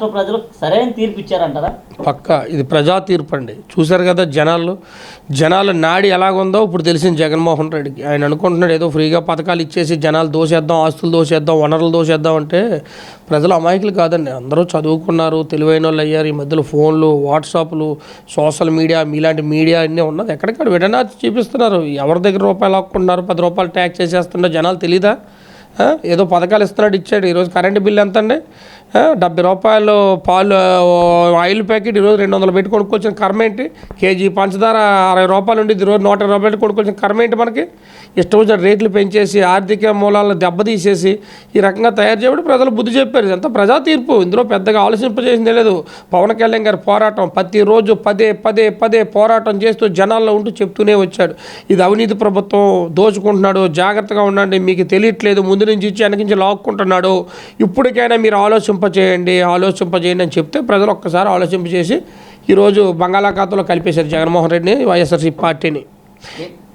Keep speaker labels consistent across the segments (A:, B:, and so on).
A: రాష్ట్ర ప్రజలు సరైన తీర్పు ఇచ్చారంటారా?
B: పక్క ఇది ప్రజా తీర్పు అండి. చూశారు కదా జనాలు జనాల నాడి ఎలాగుందో ఇప్పుడు తెలిసింది జగన్మోహన్ రెడ్డికి. ఆయన అనుకుంటున్నాడు ఏదో ఫ్రీగా పథకాలు ఇచ్చేసి జనాలు దోసేద్దాం ఆస్తులు దోసేద్దాం వనరులు దోసేద్దాం అంటే ప్రజలు అమాయకులు కాదండి. అందరూ చదువుకున్నారు తెలివైన వాళ్ళు అయ్యారు. ఈ మధ్యలో ఫోన్లు వాట్సాప్లు సోషల్ మీడియా మీలాంటి మీడియా అన్నీ ఉన్నది. ఎక్కడికక్కడ విడనా చూపిస్తున్నారు? ఎవరి దగ్గర రూపాయలు లాక్కుంటున్నారు? పది రూపాయలు ట్యాక్స్ చేసేస్తుండో జనాలు తెలీదా? ఏదో పథకాలు ఇస్తున్నాడు ఇచ్చాడు. ఈరోజు కరెంటు బిల్లు ఎంత అండి డెబ్బై రూపాయలు పాలు ఆయిల్ ప్యాకెట్ ఈరోజు రెండు వందలు పెట్టి కొనుక్కొచ్చిన కర్మ ఏంటి? కేజీ పంచదార అరవై రూపాయలు ఉండి ఈరోజు నూట ఇరవై రూపాయలు కొనుక్కొచ్చిన కర్మ ఏంటి మనకి? ఇష్టం వచ్చిన రేట్లు పెంచేసి ఆర్థిక మూలాలను దెబ్బతీసేసి ఈ రకంగా తయారు చేయబడి ప్రజలు బుద్ధి చెప్పారు. ఇదంతా ప్రజా తీర్పు. ఇందులో పెద్దగా ఆలోచింపజేసిందే లేదు. పవన్ కళ్యాణ్ గారి పోరాటం ప్రతిరోజు పదే పదే పదే పోరాటం చేస్తూ జనాల్లో ఉంటూ చెప్తూనే వచ్చాడు. ఇది అవినీతి ప్రభుత్వం దోచుకుంటున్నాడు. జాగ్రత్తగా ఉండండి. మీకు తెలియట్లేదు. ముందు నుంచి ఇచ్చి లాక్కుంటున్నాడు. ఇప్పటికైనా మీరు ఆలోచింపచేయండి ఆలోచింపజేయండి అని చెప్తే ప్రజలు ఒక్కసారి ఆలోచింపజేసి ఈరోజు బంగాళాఖాతంలో కలిపేశారు జగన్మోహన్ రెడ్డిని వైఎస్ఆర్సీ పార్టీని.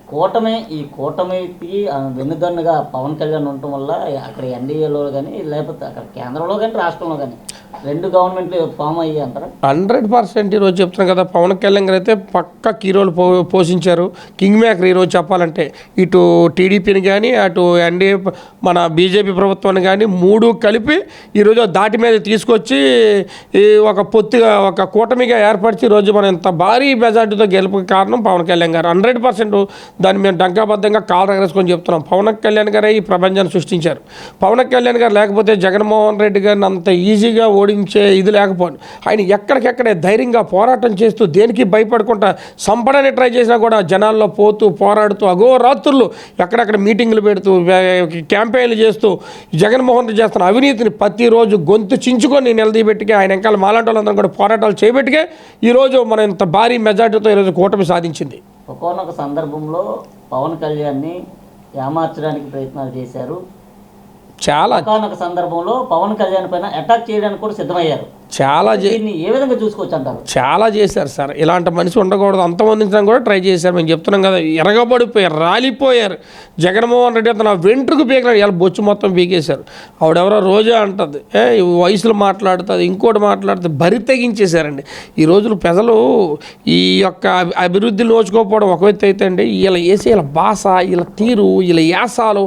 A: కూటమి ఈ కూటమికి ఆ, వెన్నుదన్నుగా పవన్ కళ్యాణ్ ఉండటం వల్ల అక్కడ ఎన్డీఏలో కానీ లేకపోతే అక్కడ కేంద్రంలో కానీ రాష్ట్రంలో కానీ రెండు గవర్నమెంట్లు ఫామ్ అయ్యాయి అంటారా?
B: హండ్రెడ్ పర్సెంట్ ఈరోజు చెప్తున్నాను కదా పవన్ కళ్యాణ్ గారు అయితే పక్క కీరోలు పో పోషించారు. కింగ్ మేకర్ ఈరోజు చెప్పాలంటే ఇటు టీడీపీని కానీ అటు ఎన్డీఏ మన బీజేపీ ప్రభుత్వాన్ని కానీ మూడు కలిపి ఈరోజు దాటి మీద తీసుకొచ్చి ఈ ఒక పొత్తుగా ఒక కూటమిగా ఏర్పరిచి ఈరోజు మనం ఇంత భారీ మెజార్టీతో గెలుపు కారణం పవన్ కళ్యాణ్ గారు. హండ్రెడ్ పర్సెంట్ దాన్ని మేము డంకాబద్ధంగా కాలు రగరేసుకొని చెప్తున్నాం. పవన్ కళ్యాణ్ గారే ఈ ప్రపంచాన్ని సృష్టించారు. పవన్ కళ్యాణ్ గారు లేకపోతే జగన్మోహన్ రెడ్డి గారిని అంత ఈజీగా ఓడించే ఇది లేకపోయింది ఆయన ఎక్కడికెక్కడే ధైర్యంగా పోరాటం చేస్తూ దేనికి భయపడకుండా సంపడానికి ట్రై చేసినా కూడా జనాల్లో పోతూ పోరాడుతూ అఘోరాత్రులు ఎక్కడెక్కడ మీటింగులు పెడుతూ క్యాంపెయిన్లు చేస్తూ జగన్మోహన్ రెడ్డి చేస్తున్న అవినీతిని ప్రతిరోజు గొంతు చించుకొని నిలదీపెట్టుకే ఆయన వెనకాల మాలాంటి వాళ్ళందరూ కూడా పోరాటాలు చేయబెట్టికే ఈరోజు మనం ఇంత భారీ మెజార్టీతో ఈరోజు కూటమి సాధించింది.
A: ఒక్కొక్క సందర్భంలో పవన్ కళ్యాణ్ని ఏమార్చడానికి ప్రయత్నాలు చేశారు.
B: చాలా
A: సందర్భంలో పవన్ కళ్యాణ్ పైన అటాక్ చేయడానికి కూడా సిద్ధమయ్యారు.
B: చాలా
A: ఏ విధంగా చూసుకోవచ్చు అంటారు?
B: చాలా చేశారు సార్. ఇలాంటి మనిషి ఉండకూడదు. అంతమందించడానికి కూడా ట్రై చేశారు. మేము చెప్తున్నాం కదా ఎరగబడిపోయారు రాలిపోయారు. జగన్మోహన్ రెడ్డి అతను వెంట్రుకు పీకినాడు. ఇలా బొచ్చు మొత్తం పీకేశారు. ఆవిడెవరో రోజా అంటుంది. ఏ వయసులో మాట్లాడుతుంది ఇంకోటి మాట్లాడుతుంది బరి తెగించేశారండి. ఈ రోజులు ప్రజలు ఈ యొక్క అభి- అభివృద్ధి నోచుకోకపోవడం ఒక వ్యక్తి అయితే అండి వీళ్ళ వేసే వీళ్ళ భాష వీళ్ళ తీరు వీళ్ళ యాసాలు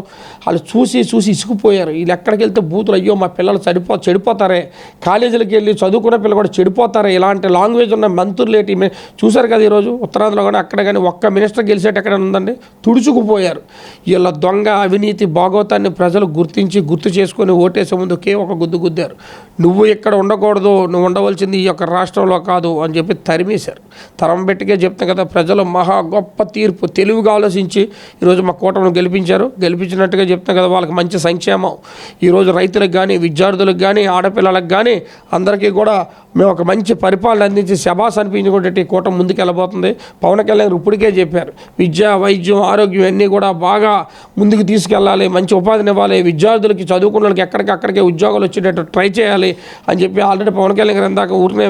B: వాళ్ళు చూసి చూసి ఇసుకుపోయారు. వీళ్ళు ఎక్కడికి వెళ్తే బూతులు అయ్యో మా పిల్లలు చెడిపో చెడిపోతారే. కాలేజీలకు వెళ్ళి చదువుకున్న పిల్లలు కూడా చెడిపోతారు. ఇలాంటి లాంగ్వేజ్ ఉన్న మంత్రులు ఏంటి? చూశారు కదా ఈరోజు ఉత్తరాంధ్రలో కానీ అక్కడ కానీ ఒక్క మినిస్టర్ గెలిచేట ఎక్కడ ఉందండి? తుడుచుకుపోయారు. వీళ్ళ దొంగ అవినీతి భాగవతాన్ని ప్రజలు గుర్తించి గుర్తు చేసుకొని ఓటేసే ముందు ఒకే ఒక గుద్దు గుద్దారు. నువ్వు ఇక్కడ ఉండకూడదు నువ్వు ఉండవలసింది ఈ యొక్క రాష్ట్రంలో కాదు అని చెప్పి తరిమేశారు. తరం పెట్టికే చెప్తాం కదా ప్రజలు మహా గొప్ప తీర్పు తెలివిగా ఆలోచించి ఈరోజు మా కూటమిని గెలిపించారు. గెలిపించినట్టుగా చెప్తాం కదా వాళ్ళకి మంచి సంక్షేమం. ఈరోజు రైతులకు కానీ విద్యార్థులకు కానీ ఆడపిల్లలకు కానీ అందరికీ కూడా మేము ఒక మంచి పరిపాలన అందించి శబాస్ అనిపించుకునేటువంటి ఈ కూటమి ముందుకు వెళ్ళబోతుంది పవన్ కళ్యాణ్ ఇప్పటికే చెప్పారు విద్య వైద్యం ఆరోగ్యం అన్నీ కూడా బాగా ముందుకు తీసుకెళ్ళాలి మంచి ఉపాధిని ఇవ్వాలి విద్యార్థులకి చదువుకున్న వాళ్ళకి ఎక్కడికి అక్కడికే ఉద్యోగాలు వచ్చేటట్టు ట్రై చేయాలి అని చెప్పి ఆల్రెడీ పవన్ కళ్యాణ్ గారు ఇందాక ఊరినే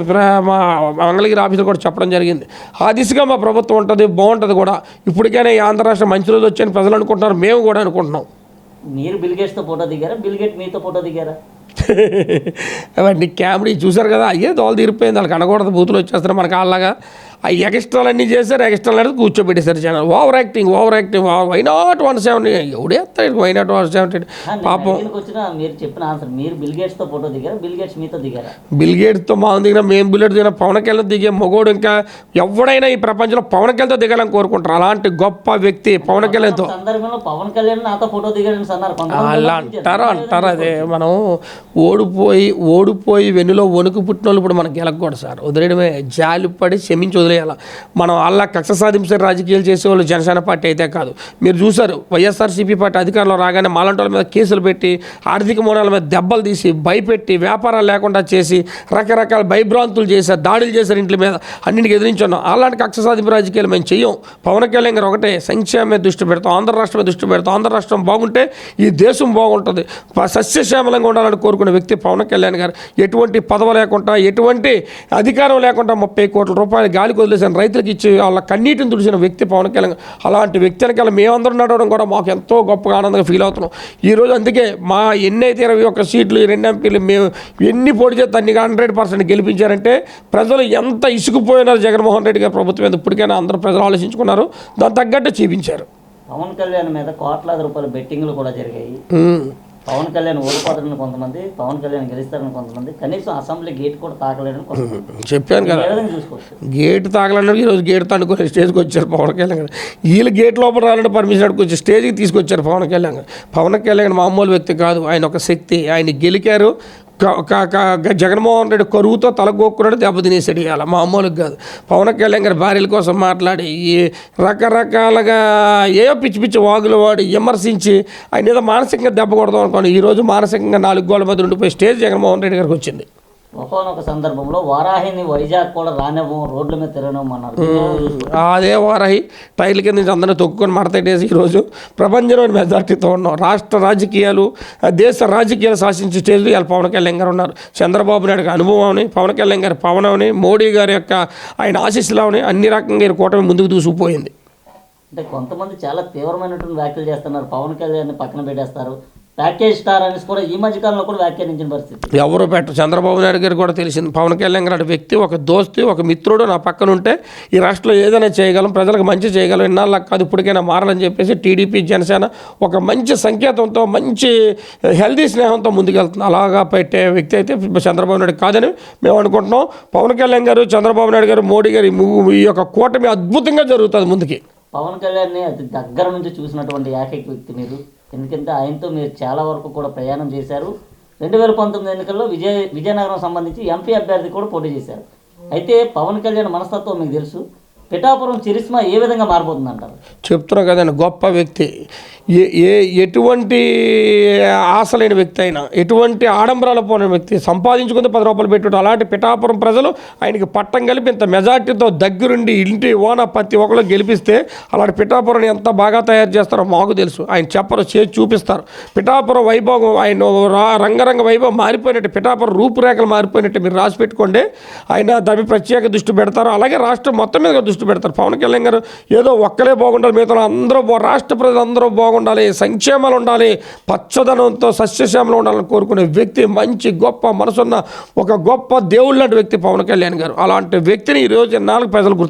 B: మా మంగళగిరి ఆఫీసులు కూడా చెప్పడం జరిగింది. ఆ దిశగా మా ప్రభుత్వం ఉంటుంది బాగుంటుంది కూడా. ఇప్పటికైనా ఈ ఆంధ్ర రాష్ట్రం మంచి రోజు వచ్చాయని ప్రజలు అనుకుంటున్నారు మేము కూడా అనుకుంటున్నాం.
A: మీరు బిల్గేట్స్తో ఫోటో దిగారా? బిల్గేట్ మీతో ఫోటో దిగారా?
B: అవన్నీ కామెడీ చూసారు కదా అయ్యే దోలు తీరిపోయింది. వాళ్ళకి అనకూడదు బూతులు వచ్చేస్తారు మన అలాగా ఆ ఎక్స్ట్రాలు అన్నీ చేశారు ఎక్స్ట్రాలు అనేది కూర్చోబెట్టేశారు జనాలు. Over acting over acting why not one seventy ఎవడేస్తాడు why not one seventy పాపం
A: మీరు చెప్పిన ఆన్సర్ మీరు బిల్గేట్స్తో ఫోటో దిగారా? బిల్గేట్స్ మీతో దిగారా?
B: మా దిగిన మేము బుల్లెట్ దిగిన పవన్ కళ్యాణ్ దిగే మొగోడు ఇంకా ఎవడైనా ఈ ప్రపంచంలో పవన్ కళ్యాణ్తో దిగాలని కోరుకుంటారు. అలాంటి గొప్ప వ్యక్తి పవన్ కళ్యాణ్తో
A: సందర్భంలో పవన్ కళ్యాణ్ నాతో ఫోటో దిగాడని అన్నారు. కొంతమంది
B: అలా. అంటారు అంటారు అదే. మనం ఓడిపోయి ఓడిపోయి వెన్నులో వణుకు పుట్టిన వాళ్ళు ఇప్పుడు మనకి గెలకూడదు సార్. వదిలేయడమే. జాలిపడి క్షమించి చేయాలి? మనం అలా కక్ష సాధించే రాజకీయాలు చేసేవాళ్ళు జనసేన పార్టీ అయితే కాదు. మీరు చూసారు వైఎస్ఆర్సీపీ పార్టీ అధికారంలో రాగానే మాలాంటి వాళ్ళ మీద కేసులు పెట్టి ఆర్థిక మూలాల మీద దెబ్బలు తీసి భయపెట్టి వ్యాపారాలు లేకుండా చేసి రకరకాల భయభ్రాంతులు చేశారు దాడులు చేశారు ఇంట్ల మీద అన్నింటికి ఎదిరించున్నాం. అలాంటి కక్ష సాధింపు రాజకీయాలు మేము చెయ్యం. పవన్ కళ్యాణ్ గారు ఒకటే సంక్షేమం మీద దృష్టి పెడతాం ఆంధ్ర రాష్ట్రం మీద దృష్టి పెడతాం ఆంధ్ర రాష్ట్రం బాగుంటే ఈ దేశం బాగుంటుంది. సస్యశ్యామలంగా ఉండాలని కోరుకునే వ్యక్తి పవన్ కళ్యాణ్ గారు. ఎటువంటి పదవ లేకుండా ఎటువంటి అధికారం లేకుండా ముప్పై కోట్ల రూపాయలు గాలి గాలికి వదిలేసిన రైతులకు ఇచ్చి వాళ్ళ కన్నీటిని తుడిచిన వ్యక్తి పవన్ కళ్యాణ్. అలాంటి వ్యక్తి వెనకాల మేమందరం నడవడం కూడా మాకు ఎంతో గొప్పగా ఆనందంగా ఫీల్ అవుతున్నాం. ఈరోజు అందుకే మా ఎన్ని అయితే ఇరవై ఒక్క సీట్లు ఈ రెండు ఎంపీలు మేము ఎన్ని పోటీ చేస్తే అన్ని హండ్రెడ్ పర్సెంట్ గెలిపించారంటే ప్రజలు ఎంత ఇసుకుపోయినారు జగన్మోహన్ రెడ్డి గారి ప్రభుత్వం మీద ఇప్పటికైనా అందరూ ప్రజలు ఆలోచించుకున్నారు. దాని తగ్గట్టు చూపించారు.
A: పవన్ కళ్యాణ్ మీద కోట్లాది రూపాయల బెట్టింగ్లు కూడా జరిగాయి. పవన్ కళ్యాణ్ ఓడిపోతారని కొంతమంది పవన్ కళ్యాణ్ గెలుస్తారని కొంతమంది కనీసం అసెంబ్లీ గేట్ కూడా కొంతమంది.
B: చెప్పాను కదా. గేట్ తాగలన్నారు ఈరోజు గేట్ తనుకొని స్టేజ్కి వచ్చారు పవన్ కళ్యాణ్ గారు. వీళ్ళు గేట్ లోపల రావాలంటే పర్మిషన్ అడుగుకొచ్చి స్టేజ్కి తీసుకొచ్చారు పవన్ కళ్యాణ్ పవన్ కళ్యాణ్ మామూలు వ్యక్తి కాదు. ఆయన ఒక శక్తి. ఆయన గెలికారు. జగన్మోహన్ రెడ్డి కరువుతో తలగొక్కున్నాడు దెబ్బతినేసాడు ఇవాళ. మామూలుగా కాదు. పవన్ కళ్యాణ్ గారి భార్యల కోసం మాట్లాడి ఈ రకరకాలుగా ఏ పిచ్చి పిచ్చి వాగులు వాడి విమర్శించి ఆయన ఏదో మానసికంగా దెబ్బ కొడదాం అనుకోండి ఈరోజు మానసికంగా నాలుగు గోళ్ళ మధ్య ఉండిపోయి స్టేజ్ జగన్మోహన్ రెడ్డి గారికి వచ్చింది.
A: ఒకనొక సందర్భంలో వారాహిని వైజాగ్ కూడా రానివ్వం రోడ్ల మీద తిరగనివ్వమన్నారు?
B: అదే వారాయి టైర్ల కింద నుంచి అందరినీ తొక్కుకొని మడతట్టేసి ఈరోజు ప్రపంచంలోని మెజార్టీతో ఉన్నాం. రాష్ట్ర రాజకీయాలు దేశ రాజకీయాలు శాసించే స్టేజ్లో ఇవాళ పవన్ కళ్యాణ్ గారు ఉన్నారు. చంద్రబాబు నాయుడు గారి అనుభవం అని పవన్ కళ్యాణ్ గారి పవన్ అని మోడీ గారి యొక్క ఆయన ఆశీస్సులు అన్ని రకంగా కూటమి ముందుకు దూసుకుపోయింది.
A: అంటే కొంతమంది చాలా తీవ్రమైనటువంటి వ్యాఖ్యలు చేస్తున్నారు. పవన్ కళ్యాణ్ పక్కన పెట్టేస్తారు. ప్యాకేజ్ అనేసి కూడా ఈ మధ్య కాలంలో కూడా వ్యాఖ్యానించిన పరిస్థితి.
B: ఎవరు పెట్ట చంద్రబాబు నాయుడు గారు కూడా తెలిసింది. పవన్ కళ్యాణ్ గారి వ్యక్తి ఒక దోస్తి ఒక మిత్రుడు నా పక్కన ఉంటే ఈ రాష్ట్రంలో ఏదైనా చేయగలం ప్రజలకు మంచి చేయగలం ఇన్నాళ్ళకి కాదు ఇప్పటికైనా మారాలని చెప్పేసి టీడీపీ జనసేన ఒక మంచి సంకేతంతో మంచి హెల్దీ స్నేహంతో ముందుకెళ్తుంది. అలాగా పెట్టే వ్యక్తి అయితే చంద్రబాబు నాయుడు కాదని మేము అనుకుంటున్నాం. పవన్ కళ్యాణ్ గారు చంద్రబాబు నాయుడు గారు మోడీ గారు ఈ ఈ యొక్క కూటమి అద్భుతంగా జరుగుతుంది ముందుకి.
A: పవన్ కళ్యాణ్ని అతి దగ్గర నుంచి చూసినటువంటి ఏకైక వ్యక్తి మీరు. ఎందుకంటే ఆయనతో మీరు చాలా వరకు కూడా ప్రయాణం చేశారు. రెండు వేల పంతొమ్మిది ఎన్నికల్లో విజయ విజయనగరం సంబంధించి ఎంపీ అభ్యర్థి కూడా పోటీ చేశారు. అయితే పవన్ కళ్యాణ్ మనస్తత్వం మీకు తెలుసు. పిఠాపురం చిరిస్మా ఏ విధంగా మారిపోతుంది అంటారు
B: చెప్తున్నా కదండి గొప్ప వ్యక్తి. ఏ ఏ ఎటువంటి ఆశ లేని వ్యక్తి అయినా ఎటువంటి ఆడంబరాలు పోని వ్యక్తి సంపాదించుకుంటే పది రూపాయలు పెట్టుడు అలాంటి పిఠాపురం ప్రజలు ఆయనకి పట్టం కలిపి ఇంత మెజార్టీతో దగ్గరుండి ఇంటి ఓన ప్రతి ఒక్కరు గెలిపిస్తే అలాంటి పిఠాపురం ఎంత బాగా తయారు చేస్తారో మాకు తెలుసు. ఆయన చెప్పరు చేసి చూపిస్తారు. పిఠాపురం వైభవం ఆయన రా రంగరంగ వైభవం మారిపోయినట్టు పిఠాపురం రూపురేఖలు మారిపోయినట్టు మీరు రాసి పెట్టుకోండి. ఆయన దాని ప్రత్యేక దృష్టి పెడతారు. అలాగే రాష్ట్రం మొత్తం మీద దృష్టి పెడతారు. పవన్ కళ్యాణ్ గారు ఏదో ఒక్కరే బాగుంటారు మిగతా అందరూ బా- రాష్ట్ర ప్రజలు అందరూ బాగుండాలి సంక్షేమాలు ఉండాలి పచ్చదనంతో సస్యశ్యామలు ఉండాలని కోరుకునే వ్యక్తి మంచి గొప్ప మనసున్న ఒక గొప్ప దేవుళ్ళ వ్యక్తి పవన్ కళ్యాణ్ గారు. అలాంటి వ్యక్తిని ఈరోజు నాలుగు ప్రజలు